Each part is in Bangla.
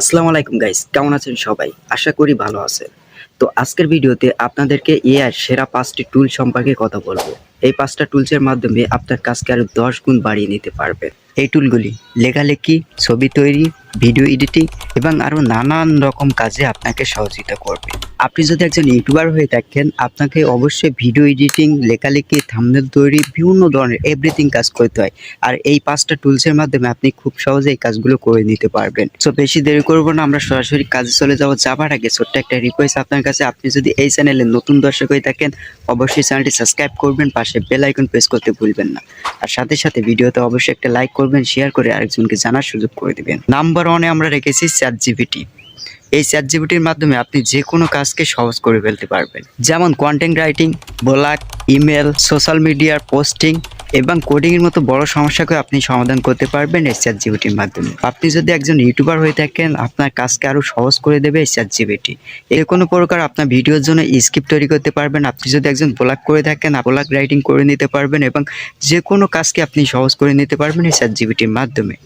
আসসালামু আলাইকুম গাইস কেমন আছেন সবাই? আশা করি ভালো আছেন। তো আজকের ভিডিওতে আপনাদেরকে এআই সেরা পাঁচটি টুল সম্পর্কে কথা বলব। এই পাঁচটা টুলসের মাধ্যমে আপনার কাজকে আরও দশ গুণ বাড়িয়ে নিতে পারবেন। এই টুলগুলি। লেখালেখি, ছবি তৈরি, ভিডিও এডিটিং এবং আরও নানান রকম কাজে আপনাকে সহযোগিতা করবে। আপনি যদি একজন ইউটিউবার হয়ে থাকেন, আপনাকে অবশ্যই ভিডিও এডিটিং, লেখালেখি থাম্বনেল তৈরি, বিভিন্ন ধরনের এভরিথিং কাজ করতে হয়। আর এই পাঁচটা টুলসের মাধ্যমে আপনি খুব সহজে এই কাজগুলো করে নিতে পারবেন। সো বেশি দেরি করব না, আমরা সরাসরি কাজে চলে যাব। যাবার আগে ছোট্ট একটা রিকোয়েস্ট আপনার কাছে। আপনি যদি এই চ্যানেলে নতুন দর্শক হয়ে থাকেন, অবশ্যই চ্যানেলটি সাবস্ক্রাইব করবেন, পাশে বেল আইকন প্রেস করতে ভুলবেন না। আর সাথে সাথে ভিডিওতে অবশ্যই একটা লাইক করবেন। শেয়ার করে আরেকজনকে জানার সুযোগ করে দিবেন। নাম্বার ওয়ানে আমরা রেখেছি চ্যাট জিপিটি এই চ্যাট জিপিটির মাধ্যমে আপনি যে কোনো কাজকে সহজ করে ফেলতে পারবেন। যেমন content writing blog email social মিডিয়ার পোস্টিং এবং কোডিং এর মতো বড় সমস্যাকে আপনি সমাধান করতে পারবেন এই চ্যাট জিপিটির মাধ্যমে। আপনি যদি একজন ইউটিউবার হয়ে থাকেন, আপনার কাজকে আরও সহজ করে দেবে এই চ্যাট জিপিটি যে কোনো প্রকার আপনার ভিডিওর জন্য স্ক্রিপ্ট তৈরি করতে পারবেন। আপনি যদি একজন ব্লগ করে থাকেন ব্লগ রাইটিং করে নিতে পারবেন এবং যে কোনো কাজকে আপনি সহজ করে নিতে পারবেন এই চ্যাট জিপিটির মাধ্যমে।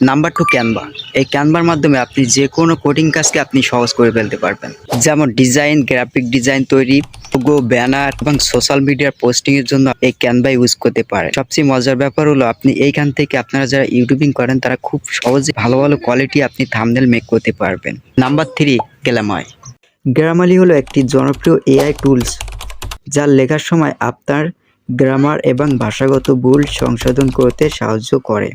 নাম্বার টু ক্যানভা এই ক্যানভার মাধ্যমে আপনি যে কোনো কোডিং কাজকে আপনি সহজ করে ফেলতে পারবেন। যেমন ডিজাইন গ্রাফিক ডিজাইন তৈরি লোগো ব্যানার এবং সোশ্যাল মিডিয়ার পোস্টিং এর জন্য এই ক্যানভা ইউজ করতে পারেন। সবচেয়ে মজার ব্যাপার হলো আপনি এইখান থেকে আপনারা যারা ইউটিউবিং করেন, তারা খুব সহজে ভালো ভালো কোয়ালিটি আপনি থামনেল মেক করতে পারবেন। নাম্বার থ্রি গ্যালাময় গ্রামালি হলো একটি জনপ্রিয় এআই টুলস যা লেখার সময় আপনার গ্রামার এবং ভাষাগত ভুল সংশোধন করতে সাহায্য করে।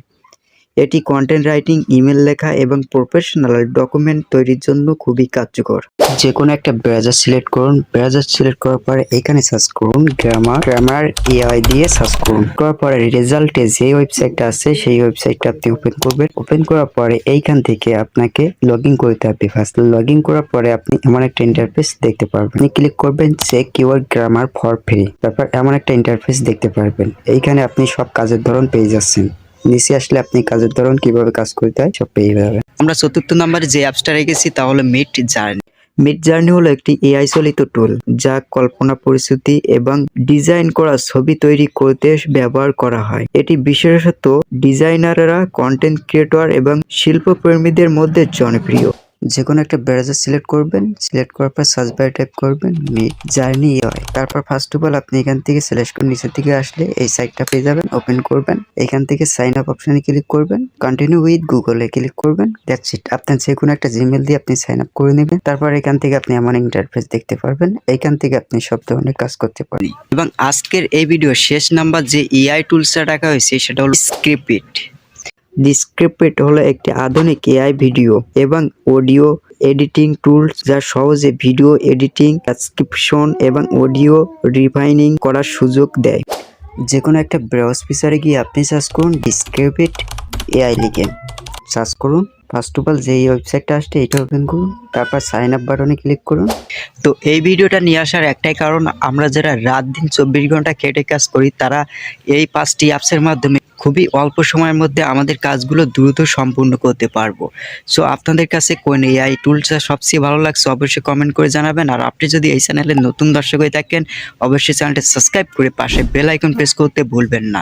এটি কন্টেন্ট রাইটিং ইমেল লেখা এবং প্রফেশনাল ডকুমেন্ট তৈরির জন্য খুবই কার্যকর। যে কোনো একটা ব্রাউজার সিলেক্ট করুন। ব্রাউজার সিলেক্ট করার পরে এখানে সার্চ করুন গ্রামার গ্রামার এআই দিয়ে সার্চ করুন। করার পরে রেজাল্টে যে ওয়েবসাইটটা আছে, সেই ওয়েবসাইটটা আপনি ওপেন করবেন। ওপেন করার পরে এইখান থেকে আপনাকে লগ ইন করতে হবে। ফার্স্ট লগ ইন করার পরে আপনি এমন একটা ইন্টারফেস দেখতে পারবেন। আপনি ক্লিক করবেন check keyword grammar for free তারপর এমন একটা ইন্টারফেস দেখতে পারবেন। এইখানে আপনি সব কাজের ধরন পেয়ে যাচ্ছেন। নিচে আসলে আপনি কাজের ধরন কীভাবে কাজ করতে হয়, সব পেয়ে যাবেন। আমরা চতুর্থ নম্বরে যে অ্যাপসটা রেখেছি, তা হলো মিট জার্নি মিড জার্নি হলো একটি এআই চলিত টুল যা কল্পনা, পরিস্থিতি এবং ডিজাইন করা ছবি তৈরি করতে ব্যবহার করা হয়। এটি বিশেষত ডিজাইনাররা কন্টেন্ট ক্রিয়েটর এবং শিল্পপ্রেমীদের মধ্যে জনপ্রিয়। যে কোনো একটা ব্রাউজার সিলেক্ট করবেন, সিলেক্ট করার পর সার্চ বারে টাইপ করবেন মিট জার্নি হয় তারপর ফার্স্ট অফ অল আপনি এখান থেকে সিলেক্ট করে নিচের দিকে আসলে এই সাইটটা পেয়ে যাবেন ওপেন করবেন। এখান থেকে সাইন আপ অপশনে ক্লিক করবেন কন্টিনিউ উইথ গুগলে ক্লিক করবেন দ্যাটস ইট আপনার যে কোনো একটা জিমেল দিয়ে আপনি সাইন আপ করে নেবেন, তারপর এখান থেকে আপনি এমন ইন্টারফেস দেখতে পারবেন এইখান থেকে আপনি সব ধরনের কাজ করতে পারেন এবং আজকের এই ভিডিও শেষ নাম্বার যে এআই টুলসটা রাখা হয়েছে, সেটা হলো স্ক্রিপ্ট ডিসক্রিপ্ট হলো একটি আধুনিক এআই ভিডিও এবং অডিও এডিটিং টুলস যা সহজে ভিডিও এডিটিং ট্রান্সক্রিপশন এবং অডিও রিফাইনিং করার সুযোগ দেয়। যে কোনো একটা ব্রাউজ ফিচারে গিয়ে আপনি সার্চ করুন ডিসক্রিপ্ট এআই লিখে। সার্চ করুন। ফার্স্ট অফ অল যে ওয়েবসাইটটা আসছে এটা ওপেন করুন। তারপর সাইন আপ বাটনে ক্লিক করুন। তো এই ভিডিওটা নিয়ে আসার একটাই কারণ, আমরা যারা রাত দিন চব্বিশ ঘণ্টা খেটে কাজ করি, তারা এই পাঁচটি অ্যাপসের মাধ্যমে খুবই অল্প সময়ের মধ্যে আমাদের কাজগুলো দ্রুত সম্পূর্ণ করতে পারব। সো আপনাদের কাছে কোন এআই টুলসটা সবচেয়ে ভালো লাগছে অবশ্যই কমেন্ট করে জানাবেন। আর আপনি যদি এই চ্যানেলে নতুন দর্শক হয়ে থাকেন, অবশ্যই চ্যানেলটা সাবস্ক্রাইব করে পাশে বেল আইকন প্রেস করতে ভুলবেন না।